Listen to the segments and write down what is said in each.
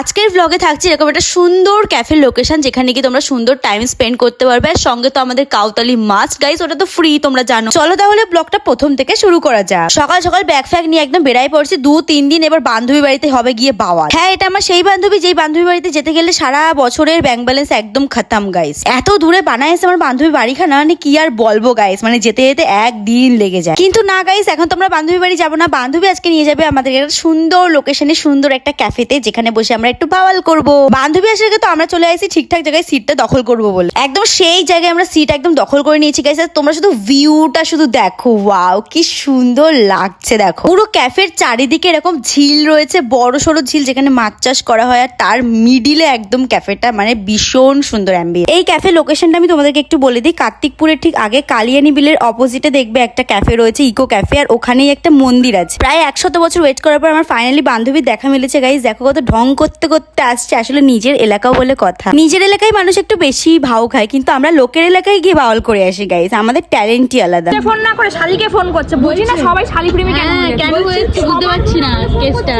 আজকের ব্লগে থাকছে এরকম একটা সুন্দর ক্যাফের লোকেশন যেখানে কি তোমরা সুন্দর টাইম স্পেন্ড করতে পারবে। আর সঙ্গে তো আমাদের কাউতালি মাস্ট গাইস ওটা তো ফ্রি তোমরা জানো। চলো তাহলে ব্লগটা প্রথম থেকে শুরু করা যাক। সকাল সকাল ব্যাগ ফ্যাগ নিয়ে একদম বেড়াই পড়ছি। দু, তিন দিন এবার বান্ধবী বাড়িতে হবে গিয়ে বাওয়াল। হ্যাঁ এটা আমার সেই বান্ধবী, যেই বান্ধবী বাড়িতে যেতে গেলে সারা বছরের ব্যাংক ব্যালেন্স একদম খতম গাইস এত দূরে বানাইছে আমার বান্ধবী বাড়িখানা মানে কি আর বলব গাইস মানে যেতে যেতে একদিন লেগে যায়। কিন্তু না গাইস এখন তোমরা বান্ধবী বাড়ি যাব না। বান্ধবী আজকে নিয়ে যাবে আমাদের একটা সুন্দর লোকেশনে সুন্দর একটা ক্যাফেতে যেখানে বসে আমরা একটু বাওয়াল করব। বান্ধবী আসার আগে তো আমরা চলে আসি ঠিকঠাক জায়গায় সিটটা দখল করব বলে। একদম সেই জায়গায় আমরা সিট একদম দখল করে নিয়েছি গাইস তোমরা শুধু ভিউটা শুধু দেখো। ওয়াও কি সুন্দর লাগছে, দেখো। পুরো ক্যাফের চারিদিকে এরকম ঝিল রয়েছে, বড় সড়ো ঝিল যেখানে মাছ চাষ করা হয়, আর তার মিডিলে একদম ক্যাফেটা মানে ভীষণ সুন্দর অ্যাম্বিয়েন্স এই ক্যাফে লোকেশনটা আমি তোমাদেরকে একটু বলে দিই। কার্তিকপুরের ঠিক আগে কালিয়ানি বিলের অপোজিটে দেখবে একটা ক্যাফে রয়েছে ইকো ক্যাফে আর ওখানেই একটা মন্দির আছে। প্রায় একশত বছর ওয়েট করার পর আমার ফাইনালি বান্ধবীর দেখা মিলেছে গাইজ দেখো কত ঢং করতে করতে আসছে আসলে নিজের এলাকাও বলে কথা। নিজের এলাকায় মানুষ একটু বেশি ভাও খায় কিন্তু আমরা লোকের এলাকায় গিয়ে বাউল করে আসি গাইজ আমাদের ট্যালেন্টই আলাদা। ফোন না করে শালিকে ফোন করছে বুঝি না সবাই শালি প্রেমী কেন হ্যাঁ, কেন বুঝতে পারছি না কেসটা।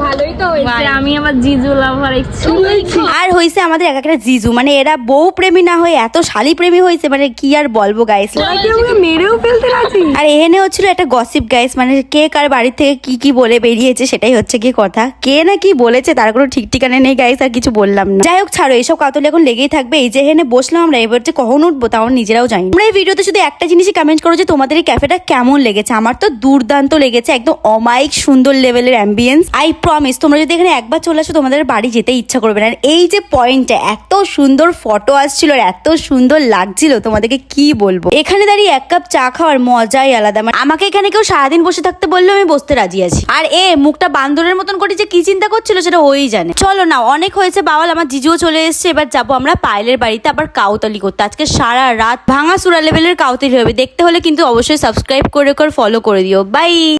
ভালোই তো হয়েছে আমি আমার জিজু লাভার আর হয়েছে আমাদের এক একটা জিজু মানে এরা বউ প্রেমী না হয়ে এত শালি প্রেমী হয়েছে মানে কি আর বলব গাইস মেরেও ফেলতে রাজি? আর এনে হচ্ছিল একটা গসিপ গাইস মানে কে কার বাড়ি থেকে কি কি বলে বেরিয়েছে সেটাই হচ্ছে কি কথা। কে না কি বলেছে তার কোনো ঠিক ঠিকানা নেই গাইস আর কিছু বললাম না। যাই হোক, ছাড়ো এইসব কাতলি এখন লেগেই থাকবে। এই যে এখানে বসলাম আমরা, এবার যে কখন উঠবো তাও নিজেরাও জানি আমরা এই ভিডিওতে শুধু একটা জিনিসই কমেন্ট করো যে তোমাদের এই ক্যাফেটা কেমন লেগেছে। আমার তো দুর্দান্ত লেগেছে, একদম অমায়িক সুন্দর লেভেলের অ্যাম্বিয়েন্স আই প্রমিস তোমরা যদি এখানে একবার চলে আসো, তোমাদের বাড়ি যেতে ইচ্ছা করবে না। এই যে পয়েন্টটা এত সুন্দর ফটো আসছিল আর এত সুন্দর লাগছিল, তোমাদেরকে কি বলব? এখানে দাঁড়িয়ে এক কাপ চা খাওয়ার মজাই আলাদা। মানে আমাকে এখানে কেউ সারাদিন বসে থাকতে বললেও আমি বসতে রাজি আছি। আর এ, মুখটা বান্দরের মতন করে যে কি চিন্তা করছিল সেটা ওই জানে। চলো না অনেক হয়েছে, বাওয়াল আমার জিজুও চলে এসছে, এবার যাব আমরা পায়েলের বাড়িতে আবার কাউতালি করতে। আজকে সারা রাত ভাঙা সুরা লেভেলের কাউতালি হবে, দেখতে হলে কিন্তু অবশ্যই সাবস্ক্রাইব করে করে ফলো করে দিও। বাই